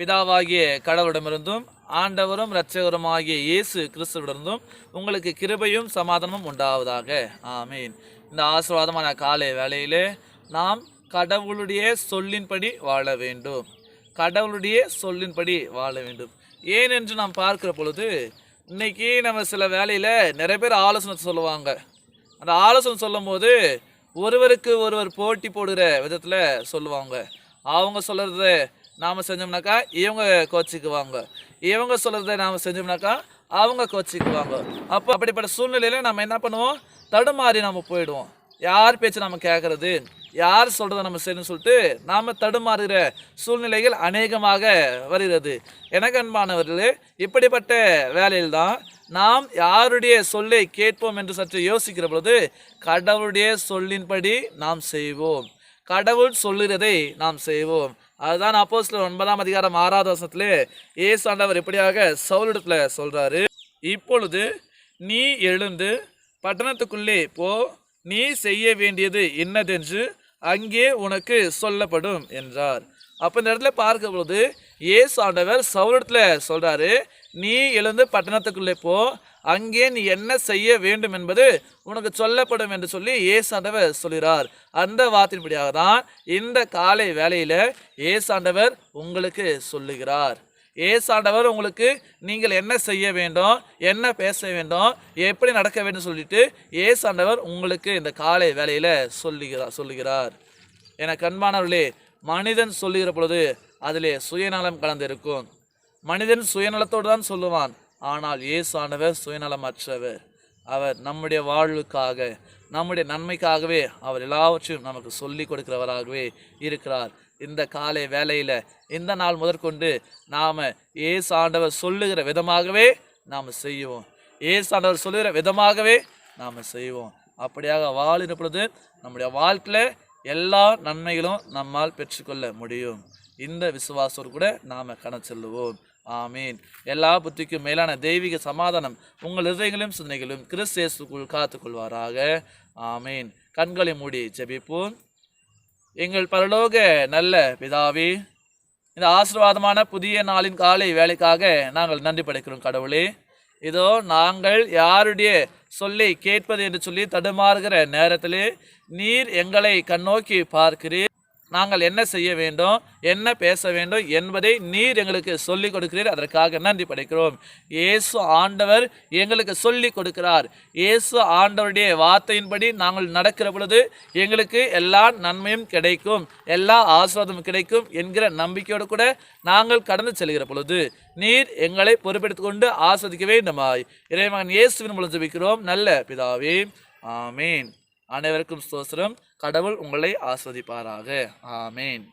பிதாவாகிய கடவுளிடமிருந்தும் ஆண்டவரும் இரட்சகருமாகிய இயேசு கிறிஸ்துவிடமிருந்தும் உங்களுக்கு கிருபையும் சமாதானமும் உண்டாவதாக. ஆமீன். இந்த ஆசீர்வாதமான காலை வேளையிலே நாம் கடவுளுடைய சொல்லின்படி வாழ வேண்டும். கடவுளுடைய சொல்லின்படி வாழ வேண்டும். ஏன் என்று நாம் பார்க்கிற பொழுது இன்னைக்கு நம்ம சில வேலையில் நிறைய பேர் ஆலோசனை சொல்லுவாங்க. அந்த ஆலோசனை சொல்லும்போது ஒருவருக்கு ஒருவர் போட்டி போடுகிற விதத்தில் சொல்லுவாங்க. அவங்க சொல்கிறத நாம் செஞ்சோம்னாக்கா இவங்க கோச்சிக்குவாங்க. இவங்க சொல்கிறத நாம் செஞ்சோம்னாக்கா அவங்க கோச்சிக்குவாங்க. அப்போ அப்படிப்பட்ட சூழ்நிலையில் நம்ம என்ன பண்ணுவோம்? தடுமாறி நம்ம போயிடுவோம். யார் பேச்சு நம்ம கேட்குறது யார் சொல்கிறத நம்ம செய்யணும்னு சொல்லிட்டு நாம் தடுமாறுகிற சூழ்நிலைகள் அநேகமாக வருகிறது. எனக்கு அன்பானவர்களே இப்படிப்பட்ட வேலையில்தான் நாம் யாருடைய சொல்லை கேட்போம் என்று சற்று யோசிக்கிற பொழுது கடவுளுடைய சொல்லின்படி நாம் செய்வோம். கடவுள் சொல்லுகிறதை நாம் செய்வோம். அதுதான் அப்போ சில ஒன்பதாம் அதிகாரம் ஆறாவது வருஷத்திலே ஏசாண்டவர் எப்படியாக சவுலிடத்தில் சொல்கிறாரு இப்பொழுது நீ எழுந்து பட்டணத்துக்குள்ளே போ. நீ செய்ய வேண்டியது என்னதென்று அங்கே உனக்கு சொல்லப்படும் என்றார். அப்போ இந்த இடத்துல பார்க்க பொழுது ஏசு ஆண்டவர் சவுலத்தில் சொல்கிறாரு நீ எழுந்து பட்டணத்துக்குள்ளே போ. அங்கே நீ என்ன செய்ய வேண்டும் என்பது உனக்கு சொல்லப்படும் என்று சொல்லி ஏசாண்டவர் சொல்கிறார். அந்த வார்த்தையின்படியாக தான் இந்த காலை வேலையில் ஏசாண்டவர் உங்களுக்கு சொல்லுகிறார். ஏசாண்டவர் உங்களுக்கு நீங்கள் என்ன செய்ய வேண்டும் என்ன பேச வேண்டும் எப்படி நடக்க வேண்டும் சொல்லிட்டு ஏசாண்டவர் உங்களுக்கு இந்த காலை வேலையில் சொல்லுகிறார் சொல்லுகிறார். என அன்பானவர்களே மனிதன் சொல்லுகிற பொழுது அதிலே சுயநலம் கலந்திருக்கும். மனிதன் சுயநலத்தோடு தான் சொல்லுவான். ஆனால் இயேசானவர் சுயநலமற்றவர். அவர் நம்முடைய வாழ்வுக்காக நம்முடைய நன்மைக்காகவே அவர் எல்லாவற்றையும் நமக்கு சொல்லி கொடுக்கிறவராகவே இருக்கிறார். இந்த காலை வேலையில் இந்த நாள் முதற்கொண்டு நாம் ஏசு ஆண்டவர் சொல்லுகிற விதமாகவே நாம் செய்வோம். ஏசு ஆண்டவர் சொல்லுகிற விதமாகவே நாம் செய்வோம். அப்படியாக வாழின பொழுது நம்முடைய வாழ்க்கையில் எல்லா நன்மைகளும் நம்மால் பெற்றுக்கொள்ள முடியும். இந்த விசுவாசோடு கூட நாம் கண செல்லுவோம். ஆமீன். எல்லா புத்திக்கும் மேலான தெய்வீக சமாதானம் உங்கள் இதயங்களையும் சிந்தனைகளும் கிறிஸ்தேசுக்குள் காத்துக்கொள்வாராக. ஆமீன். கண்களை மூடி ஜெபிப்போம். எங்கள் பரலோக நல்ல பிதாவே இந்த ஆசீர்வாதமான புதிய நாளின் காலை வேலைக்காக நாங்கள் நன்றி படைக்கிறோம் கடவுளே. இதோ நாங்கள் யாருடைய சொல்லி கேட்பது என்று சொல்லி தடுமாறுகிற நேரத்திலே நீர் எங்களை கண்ணோக்கி பார்க்கிறீர். நாங்கள் என்ன செய்ய வேண்டும் என்ன பேச வேண்டும் என்பதை நீர் எங்களுக்கு சொல்லிக் கொடுக்கிறீர். அதற்காக நன்றி படைக்கிறோம். இயேசு ஆண்டவர் எங்களுக்கு சொல்லிக் கொடுக்கிறார். இயேசு ஆண்டவருடைய வார்த்தையின்படி நாங்கள் நடக்கிற பொழுது எங்களுக்கு எல்லா நன்மையும் கிடைக்கும் எல்லா ஆசிர்வாதமும் கிடைக்கும் என்கிற நம்பிக்கையோடு கூட நாங்கள் கடந்து செல்கிற பொழுது நீர் எங்களை பொறுப்பெடுத்து கொண்டு ஆஸ்வதிக்க வேண்டுமாய். இறைமகன் இயேசுவின் மூலம் ஜபிக்கிறோம். நல்ல பிதாவே. ஆமீன். அனைவருக்கும் ஸ்தோத்திரம். கடவுள் உங்களை ஆஸ்வதிப்பாராக. ஆமீன்.